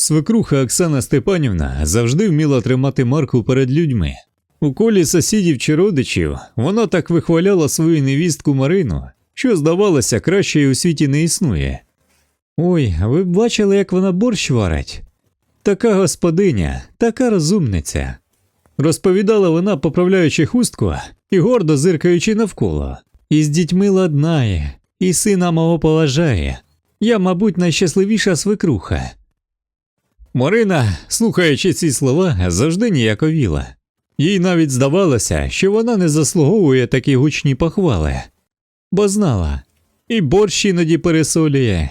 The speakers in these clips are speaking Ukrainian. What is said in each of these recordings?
Свекруха Оксана Степанівна завжди вміла тримати марку перед людьми. У колі сусідів чи родичів вона так вихваляла свою невістку Марину, що, здавалося, краще у світі не існує. Ой, ви б бачили, як вона борщ варить? Така господиня, така розумниця. Розповідала вона, поправляючи хустку і гордо зиркаючи навколо. І з дітьми ладнає, і сина мого поважає. Я, мабуть, найщасливіша свекруха. Марина, слухаючи ці слова, завжди ніяковіла. Їй навіть здавалося, що вона не заслуговує такі гучні похвали, бо знала, і борщ іноді пересолює,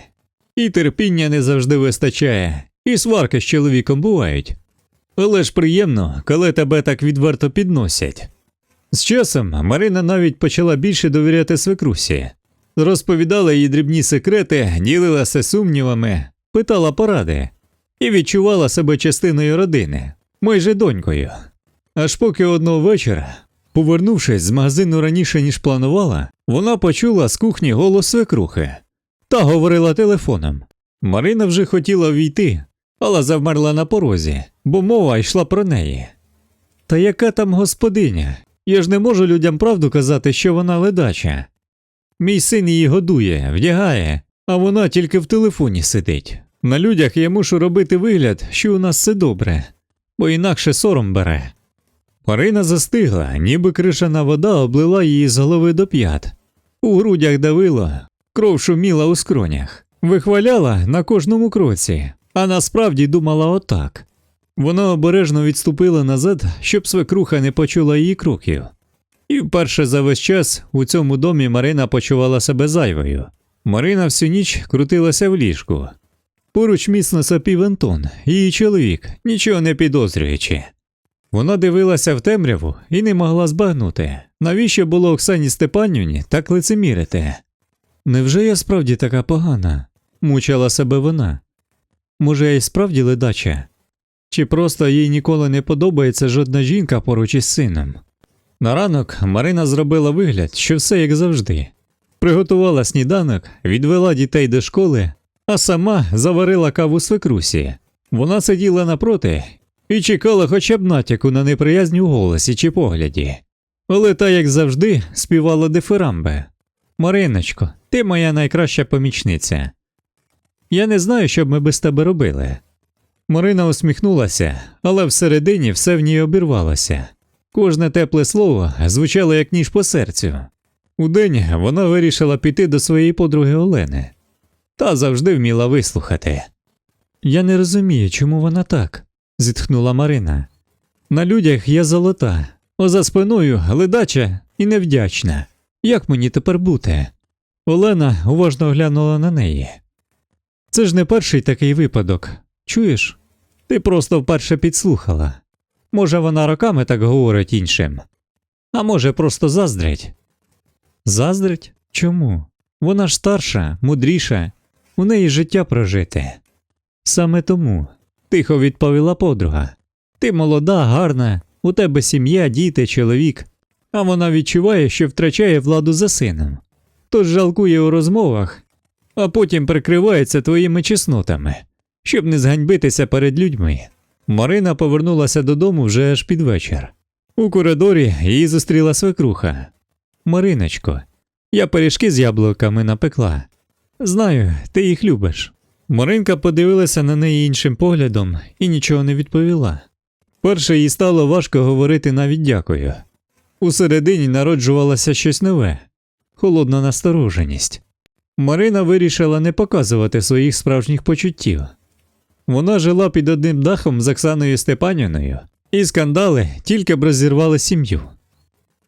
і терпіння не завжди вистачає, і сварки з чоловіком бувають. Але ж приємно, коли тебе так відверто підносять. З часом Марина навіть почала більше довіряти свекрусі, розповідала їй дрібні секрети, ділилася сумнівами, питала поради і відчувала себе частиною родини, майже донькою. Аж поки одного вечора, повернувшись з магазину раніше, ніж планувала, вона почула з кухні голос свекрухи та говорила телефоном. Марина вже хотіла війти, але завмерла на порозі, бо мова йшла про неї. Та яка там господиня? Я ж не можу людям правду казати, що вона ледача. Мій син її годує, вдягає, а вона тільки в телефоні сидить. На людях я мушу робити вигляд, що у нас все добре, бо інакше сором бере. Марина застигла, ніби кришана вода облила її з голови до п'ят. У грудях давило, кров шуміла у скронях, вихваляла на кожному кроці, а насправді думала отак. Вона обережно відступила назад, щоб свекруха не почула її кроків. І вперше за весь час у цьому домі Марина почувала себе зайвою. Марина всю ніч крутилася в ліжку. Поруч міцно сопів Антон, її чоловік, нічого не підозрюючи. Вона дивилася в темряву і не могла збагнути, навіщо було Оксані Степанівні так лицемірити. Невже я справді така погана? мучила себе вона. Може, я й справді ледача? Чи просто їй ніколи не подобається жодна жінка поруч із сином? На ранок Марина зробила вигляд, що все як завжди. Приготувала сніданок, відвела дітей до школи, а сама заварила каву свекрусі. Вона сиділа напроти і чекала хоча б натяку на неприязнь у голосі чи погляді. Але та, як завжди, співала дифирамби. Мариночко, ти моя найкраща помічниця. Я не знаю, що б ми без тебе робили. Марина усміхнулася, але всередині все в ній обірвалося. Кожне тепле слово звучало як ніж по серцю. Удень вона вирішила піти до своєї подруги Олени, та завжди вміла вислухати. Я не розумію, чому вона так, зітхнула Марина. На людях я золота, а за спиною ледача і невдячна. Як мені тепер бути? Олена уважно глянула на неї. Це ж не перший такий випадок. Чуєш? Ти просто вперше підслухала. Може, вона роками так говорить іншим, а може, просто заздрить. Заздрить? Чому? Вона ж старша, мудріша, у неї життя прожите. Саме тому, тихо відповіла подруга. Ти молода, гарна, у тебе сім'я, діти, чоловік, а вона відчуває, що втрачає владу за сином. Тож жалкує у розмовах, а потім прикривається твоїми чеснотами, щоб не зганьбитися перед людьми. Марина повернулася додому вже аж під вечір. У коридорі її зустріла свекруха. Мариночко, я пиріжки з яблуками напекла. Знаю, ти їх любиш. Маринка подивилася на неї іншим поглядом і нічого не відповіла. Перше їй стало важко говорити навіть дякую. Усередині народжувалося щось нове, холодна настороженість. Марина вирішила не показувати своїх справжніх почуттів. Вона жила під одним дахом з Оксаною Степанівною, і скандали тільки б розірвали сім'ю.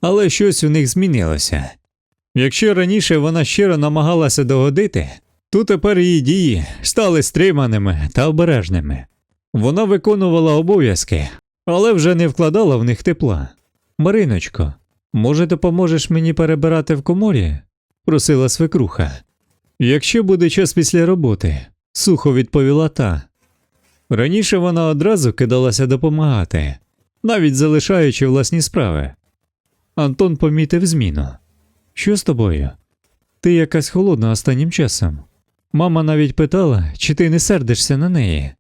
Але щось у них змінилося. Якщо раніше вона щиро намагалася догодити, то тепер її дії стали стриманими та обережними. Вона виконувала обов'язки, але вже не вкладала в них тепла. Мариночко, може, допоможеш мені перебирати в коморі? просила свекруха. Якщо буде час після роботи, сухо відповіла та. Раніше вона одразу кидалася допомагати, навіть залишаючи власні справи. Антон помітив зміну. Що з тобою? Ти якась холодна останнім часом. Мама навіть питала, чи ти не сердишся на неї.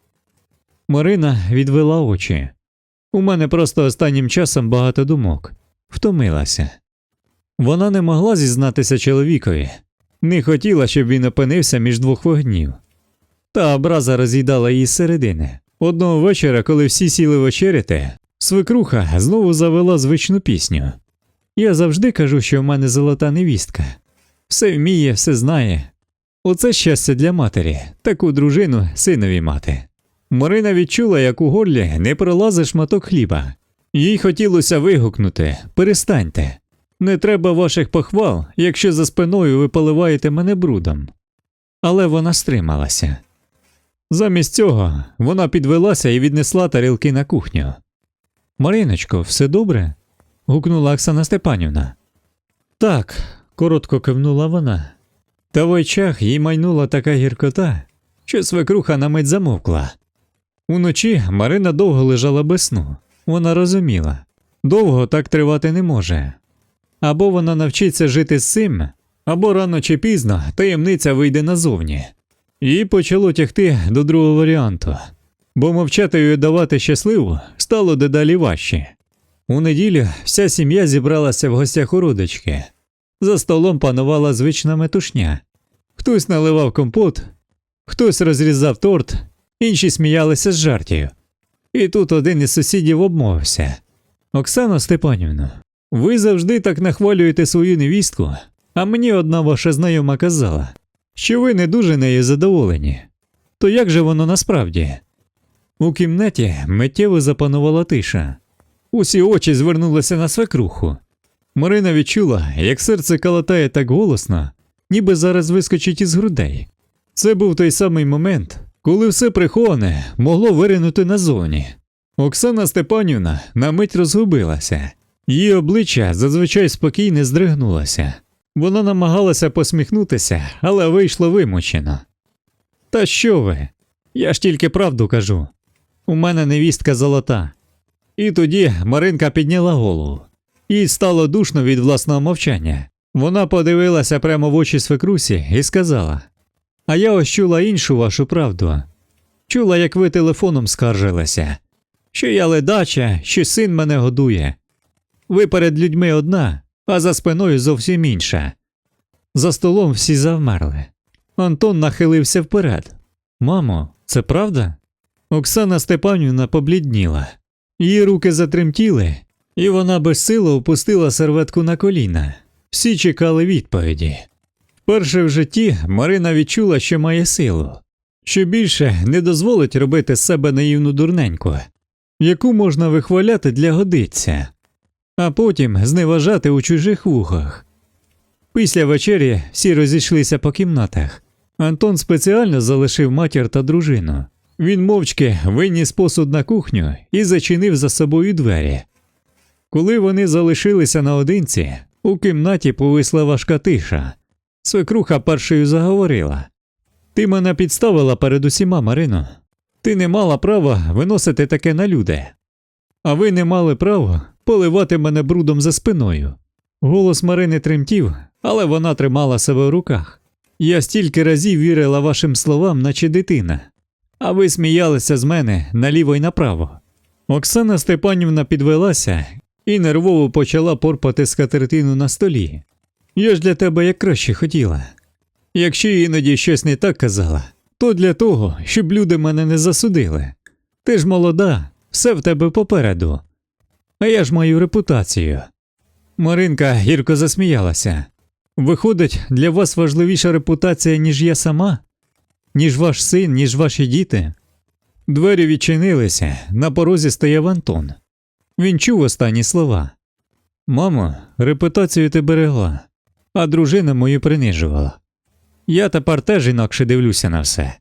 Марина відвела очі. У мене просто останнім часом багато думок. Втомилася. Вона не могла зізнатися чоловікові, не хотіла, щоб він опинився між двох вогнів. Та образа роз'їдала її зсередини. Одного вечора, коли всі сіли вечеряти, свекруха знову завела звичну пісню. Я завжди кажу, що в мене золота невістка. Все вміє, все знає. Оце щастя для матері, таку дружину синові мати. Марина відчула, як у горлі не пролазить шматок хліба. Їй хотілося вигукнути Перестаньте. Не треба ваших похвал, якщо за спиною ви поливаєте мене брудом. Але вона стрималася. Замість цього вона підвелася і віднесла тарілки на кухню. Мариночко, все добре? Гукнула Оксана Степанівна. Так, коротко кивнула вона. Та в очах їй майнула така гіркота, що свекруха на мить замовкла. Уночі Марина довго лежала без сну. Вона розуміла, довго так тривати не може. Або вона навчиться жити з цим, або рано чи пізно таємниця вийде назовні. І почало тягти до другого варіанту, бо мовчати і давати щасливу стало дедалі важче. У неділю вся сім'я зібралася в гостях у родички. За столом панувала звична метушня. Хтось наливав компот, хтось розрізав торт, інші сміялися з жартів. І тут один із сусідів обмовився. Оксано Степанівно, ви завжди так нахвалюєте свою невістку, а мені одна ваша знайома казала, що ви не дуже нею задоволені. То як же воно насправді? У кімнаті миттєво запанувала тиша. Усі очі звернулися на свекруху. Марина відчула, як серце калатає так голосно, ніби зараз вискочить із грудей. Це був той самий момент, коли все приховане могло виринути назовні. Оксана Степанівна на мить розгубилася, її обличчя зазвичай спокійне здригнулося. Вона намагалася посміхнутися, але вийшло вимучено. Та що ви? Я ж тільки правду кажу. У мене невістка золота. І тоді Маринка підняла голову. Їй стало душно від власного мовчання. Вона подивилася прямо в очі свекрусі і сказала: А я ось чула іншу вашу правду. Чула, як ви телефоном скаржилися, що я ледача, що син мене годує. Ви перед людьми одна, а за спиною зовсім інша. За столом всі завмерли. Антон нахилився вперед. Мамо, це правда? Оксана Степанівна поблідніла. Її руки затремтіли, і вона безсило опустила серветку на коліна. Всі чекали відповіді. Вперше в житті Марина відчула, що має силу, що більше не дозволить робити з себе наївну дурненьку, яку можна вихваляти для годиться, а потім зневажати у чужих вухах. Після вечері всі розійшлися по кімнатах. Антон спеціально залишив матір та дружину. Він мовчки виніс посуд на кухню і зачинив за собою двері. Коли вони залишилися наодинці, у кімнаті повисла важка тиша. Свекруха першою заговорила Ти мене підставила перед усіма, Марино. Ти не мала права виносити таке на люди. А ви не мали права поливати мене брудом за спиною. Голос Марини тремтів, але вона тримала себе в руках. Я стільки разів вірила вашим словам, наче дитина, а ви сміялися з мене наліво й направо. Оксана Степанівна підвелася і нервово почала порпати скатертину на столі. Я ж для тебе як краще хотіла. Якщо іноді щось не так казала, то для того, щоб люди мене не засудили. Ти ж молода, все в тебе попереду. А я ж маю репутацію. Маринка гірко засміялася. Виходить, для вас важливіша репутація, ніж я сама, ніж ваш син, ніж ваші діти. Двері відчинилися, на порозі стояв Антон. Він чув останні слова. Мамо, репутацію ти берегла, а дружина мою принижувала. Я тепер теж інакше дивлюся на все.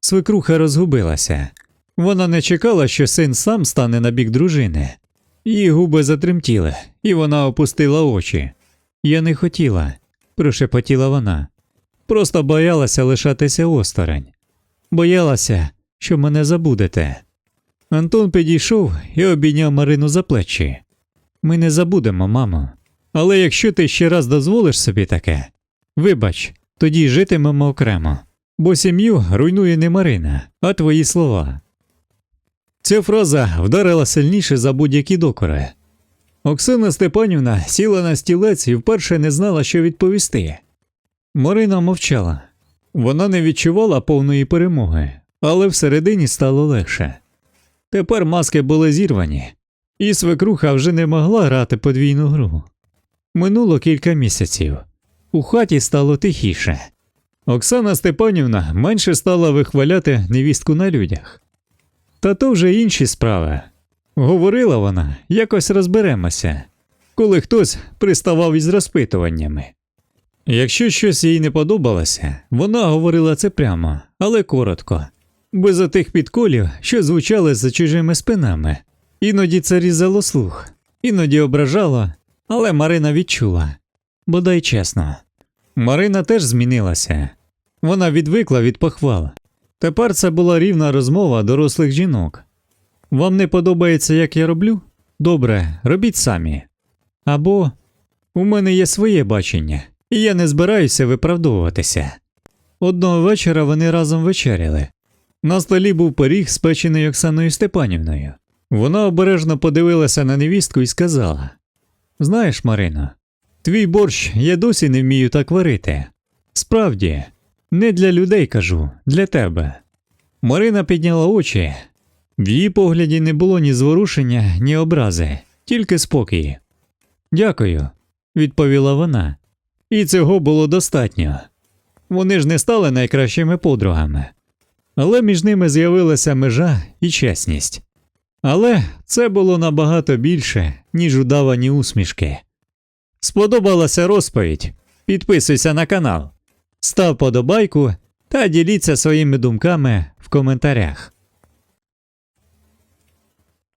Свекруха розгубилася. Вона не чекала, що син сам стане на бік дружини. Її губи затремтіли, і вона опустила очі. Я не хотіла, прошепотіла вона. Просто боялася лишатися осторонь. Боялася, що мене забудете. Антон підійшов і обійняв Марину за плечі. Ми не забудемо, мамо. Але якщо ти ще раз дозволиш собі таке, вибач, тоді житимемо окремо, бо сім'ю руйнує не Марина, а твої слова. Ця фраза вдарила сильніше за будь-які докори. Оксана Степанівна сіла на стілець і вперше не знала, що відповісти. Марина мовчала. Вона не відчувала повної перемоги, але всередині стало легше. Тепер маски були зірвані, і свекруха вже не могла грати подвійну гру. Минуло кілька місяців. У хаті стало тихіше. Оксана Степанівна менше стала вихваляти невістку на людях. Та то вже інші справи. Говорила вона, якось розберемося, коли хтось приставав із розпитуваннями. Якщо щось їй не подобалося, вона говорила це прямо, але коротко, без отих підколів, що звучали за чужими спинами. Іноді це різало слух, іноді ображало, але Марина відчула. Бодай чесно. Марина теж змінилася. Вона відвикла від похвал. Тепер це була рівна розмова дорослих жінок. Вам не подобається, як я роблю? Добре, робіть самі. Або у мене є своє бачення, я не збираюся виправдовуватися. Одного вечора вони разом вечеряли. На столі був пиріг, спечений Оксаною Степанівною. Вона обережно подивилася на невістку і сказала: Знаєш, Марино, твій борщ я досі не вмію так варити. Справді, не для людей кажу, для тебе. Марина підняла очі. В її погляді не було ні зворушення, ні образи, тільки спокій. Дякую, відповіла вона. І цього було достатньо. Вони ж не стали найкращими подругами. Але між ними з'явилася межа і чесність. Але це було набагато більше, ніж удавані усмішки. Сподобалася розповідь? Підписуйся на канал, став подобайку та діліться своїми думками в коментарях.